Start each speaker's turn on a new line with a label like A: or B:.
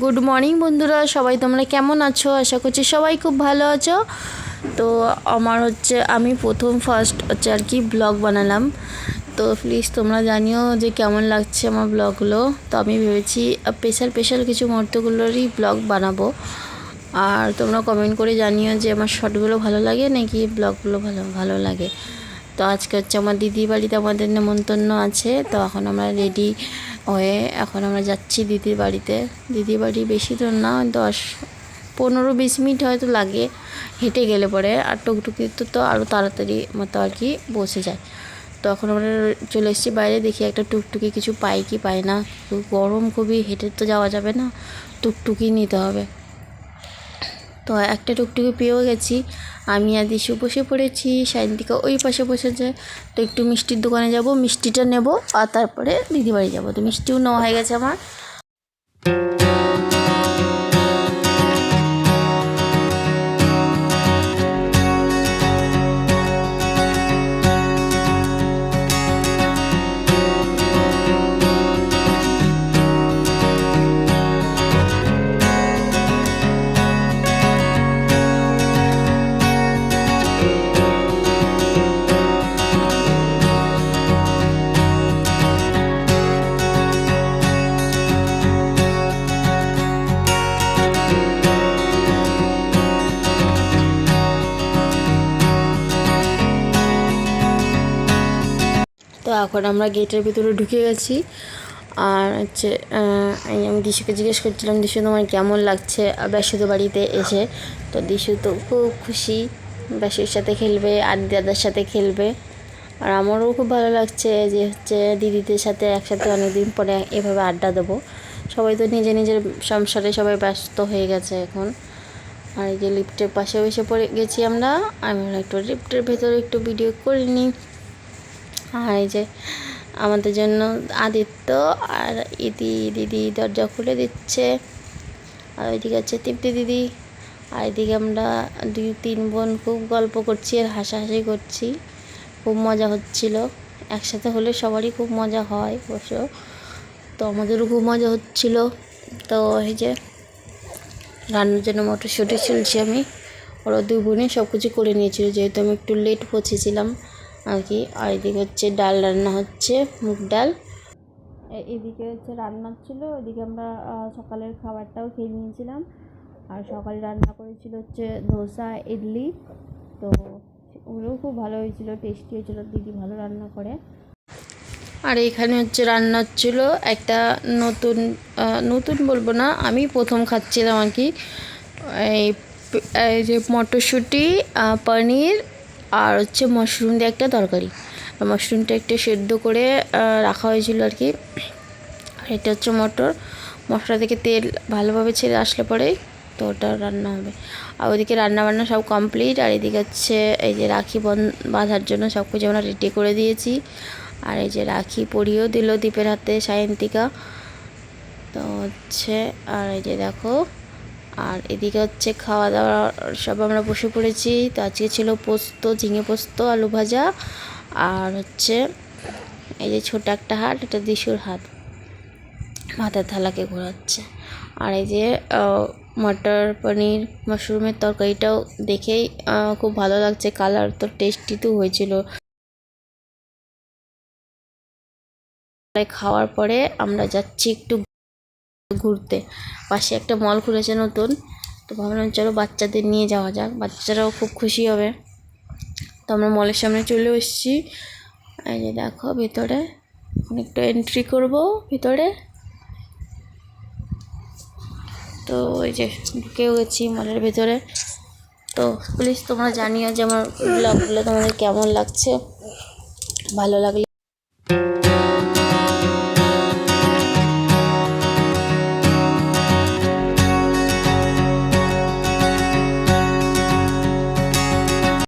A: Good morning বন্ধুরা। সবাই তোমরা কেমন আছো? আশা করছি সবাই খুব ভালো আছো। তো আমার হচ্ছে, আমি প্রথম ফার্স্ট হচ্ছে আর কি ব্লগ বানালাম। তো প্লিজ তোমরা জানিও যে কেমন লাগছে আমার ব্লগগুলো তো আমি ভেবেছি স্পেশাল স্পেশাল কিছু মুহূর্তগুলোরই ব্লগ বানাবো। আর তোমরা কমেন্ট করে জানিও যে আমার শর্টগুলো ভালো লাগে নাকি ব্লগগুলো ভালো ভালো লাগে। তো আজকে হচ্ছে আমার দিদি বাড়িতে আমাদের নেমন্তন্ন আছে, তো এখন আমরা রেডি হয়ে এখন আমরা যাচ্ছি দিদির বাড়িতে। দিদির বাড়ি বেশি দূর না, দশ, পনেরো, বিশ মিনিট হয়তো লাগে হেঁটে গেলে পরে, আর টুকটুকি তো তো আরও তাড়াতাড়ি মতো আর কি বসে যায়। তো এখন আমরা চলে এসেছি বাইরে, দেখি একটা টুকটুকি কিছু পাই কি পাই না। গরম খুবই, হেঁটে তো যাওয়া যাবে না টুকটুকি নিতে হবে। তো একটা টুকটুকি পেয়েও গেছি। আমি আর দিশু বসে পড়েছি, সায়ন্তিকা ওই পাশে বসে বসেছে। তো একটু মিষ্টির দোকানে যাব, মিষ্টিটা নেব আর তারপরে দিদিবাড়ি যাব। তো মিষ্টিও নেওয়া হয়ে গেছে আমার। তো এখন আমরা গেটের ভিতরে ঢুকে গেছি। আর হচ্ছে আমি দিশুকে জিজ্ঞেস করছিলাম, দিশু তোমার কেমন লাগছে? ব্যাসুদ বাড়িতে এসে, তো দিশু তো খুব খুশি। ব্যাসুর সাথে খেলবে, আর দাদার সাথে খেলবে। আর আমারও খুব ভালো লাগছে যে হচ্ছে, দিদিদের সাথে একসাথে অনেকদিন পরে এভাবে আড্ডা দেবো। সবাই তো নিজের নিজের সংসারে সবাই ব্যস্ত হয়ে গেছে এখন। আর এই যে লিফটের পাশে বসে পড়ে গেছি আমরা। আমি একটু লিফটের ভেতরে একটু ভিডিও করে নিই। আর এই যে আমাদের জন্য আদিত্য আর ইদি, দিদি দরজা খুলে দিচ্ছে। আর ওইদিকে হচ্ছে তৃপ্তি দিদি। আর এদিকে আমরা দুই, তিন বোন খুব গল্প করছি আর হাসাহাসি করছি। খুব মজা হচ্ছিল। একসাথে হলে সবারই খুব মজা হয় অবশ্য। তো আমাদেরও খুব মজা হচ্ছিল। তো এই যে রান্নার জন্য মটরশুঁটি চলছি আমি। ওরা দুই বোনে সব কিছু করে নিয়েছিল, যেহেতু আমি একটু লেট পৌঁছেছিলাম। আর কি আর এদিকে হচ্ছে ডাল রান্না হচ্ছে মুগ ডাল। এদিকে হচ্ছে রান্না ছিল ওইদিকে আমরা সকালের খাবারটাও খেয়ে নিয়েছিলাম। আর সকালে রান্না করেছিল হচ্ছে ধোসা ইডলি। তো ওগুলোও খুব ভালো হয়েছিল টেস্টি হয়েছিল দিদি ভালো রান্না করে। আর এখানে হচ্ছে রান্না হচ্ছিল একটা নতুন নতুন বলব না আমি প্রথম খাচ্ছিলাম আর কি। এই যে মটরশুঁটি পনির আর হচ্ছে মাশরুম দিয়ে একটা তরকারি। মাশরুমটা একটু সেদ্ধ করে রাখা হয়েছিল আর কি। এটা হচ্ছে মটর। মশলা থেকে তেল ভালোভাবে ছেড়ে আসলে পরেই তো ওটা রান্না হবে। আর ওইদিকে রান্না বান্না সব কমপ্লিট আর এদিকে হচ্ছে এই যে রাখি বাঁধার জন্য সব কিছু আমরা রেডি করে দিয়েছি। আর এই যে রাখি পরিয়েও দিল দীপের হাতে সায়ন্তিকা। তো হচ্ছে, আর এই যে দেখো আর এদিকে হচ্ছে খাওয়া দাওয়া সব আমরা বসে পড়েছি। তো আজকে ছিল পোস্ত, ঝিঙে পোস্ত, আলু ভাজা আর হচ্ছে এই যে ছোট একটা হাট, এটা দিশুর হাত ভাতের থালাকে ঘোরাচ্ছে। আর এই যে মটর পনির, মাশরুমের তরকারিটাও দেখেই খুব ভালো লাগছে। কালার তো টেস্টি তো হয়েছিল। খাওয়ার পরে আমরা যাচ্ছি একটু ঘুরতে। পাশে একটা মল খুলেছে নতুন। তো ভাবলাম চলো বাচ্চাদের নিয়ে যাওয়া যাক। বাচ্চারাও খুব খুশি হবে। তো আমরা মলের সামনে চলে এসেছি। এই যে দেখো ভেতরে। অনেকটা এন্ট্রি করব ভিতরে। তো ওই যে ঢুকেও গেছি মলের ভেতরে। তো প্লিজ তোমরা জানিও যে আমার ব্লগগুলো তোমাদের কেমন লাগছে। ভালো লাগলে